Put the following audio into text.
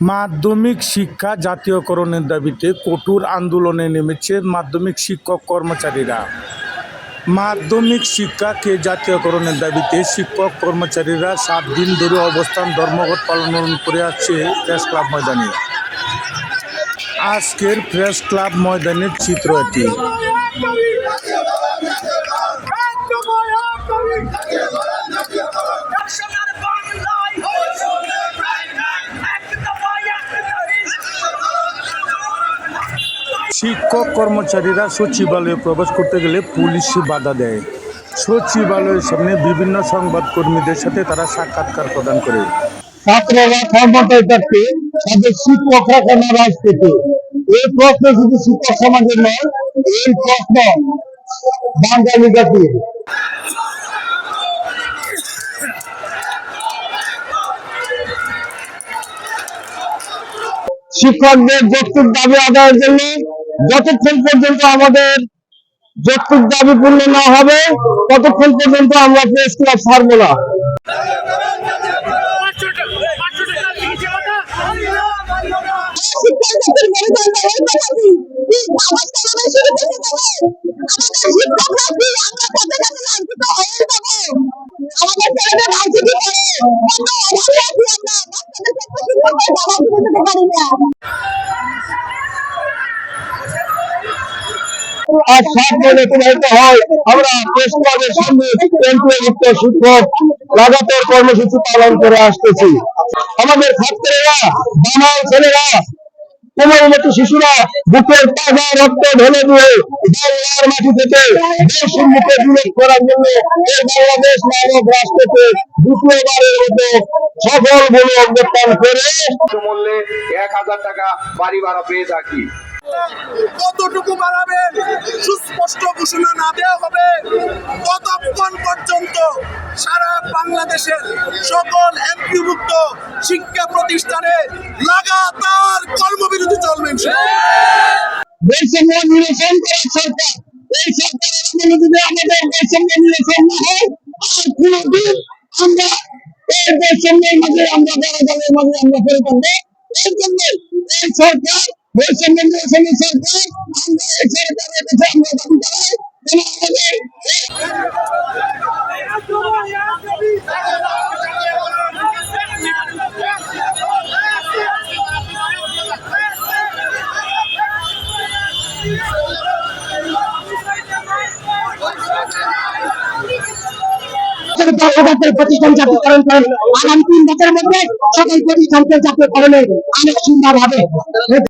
মাধ্যমিক শিক্ষা জাতীয়করণের দাবিতে কঠোর আন্দোলনে নেমেছে মাধ্যমিক শিক্ষক কর্মচারীরা। মাধ্যমিক শিক্ষাকে জাতীয়করণের দাবিতে শিক্ষক কর্মচারীরা সাত দিন ধরে অবস্থান ধর্মঘট পালন করে আসছে প্রেস ক্লাব ময়দানে। আজকের প্রেস ক্লাব ময়দানের চিত্র এটি। শিক্ষক কর্মচারীরা সচিবালয়ে প্রবেশ করতে গেলে পুলিশ বাধা দেয়। সচিবালয়ের সামনে বিভিন্ন সংবাদকর্মীদের সাথে তারা সাক্ষাৎকার প্রদান করে। ছাত্ররা ক্ষমতায় থাকতে এই শিক্ষক সমাজের প্রশ্ন শিক্ষকদের যৌক্তিক দাবি আদায়ের জন্য যতক্ষণ পর্যন্ত আমাদের যৌক্তিক দাবি পূর্ণ না হবে, ততক্ষণ পর্যন্ত আমরা প্রেস ক্লাব ছাড়বো না। শিক্ষকদের আর সাত হয়। আমরা সামনে শিক্ষক লাগাতার কর্মসূচি পালন করে আসতেছি। আমাদের ছাত্রেরা বানাও ছেলেরা শিশুরা, বুকের তাজা রক্ত ঢেলে দিয়ে সফল বলে অভ্যর্থন করে। এক হাজার টাকা বাড়ি ভাড়া পেয়ে থাকি। কতটুকু বাড়াবেন সুস্পষ্ট ঘোষণা না দেওয়া হবে। ততক্ষণ পর্যন্ত সারা বাংলাদেশের সকল এমপিভুক্ত শিক্ষা প্রতিষ্ঠানে লাগাতার কর্মবিরতি চলবে বৈষম্য নিরসন করা সরকার, এই সরকারের আমলে যদি আমাদের বৈষম্য নিরসন না আর কোনদিন আমরা এই বৈষম্যের আমরা আমরা এই জন্য এই সরকার বৈষম্য সরকার আমরা এই সরকারের কাছে আমরা দাবি জানাই যেন আমাদের সরকারের প্রতিষ্ঠান জাতীয়করণ করেন আগামী তিন বছরের মধ্যে সকল প্রতিষ্ঠানকে জাতীয়করণের সুন্দর হবে।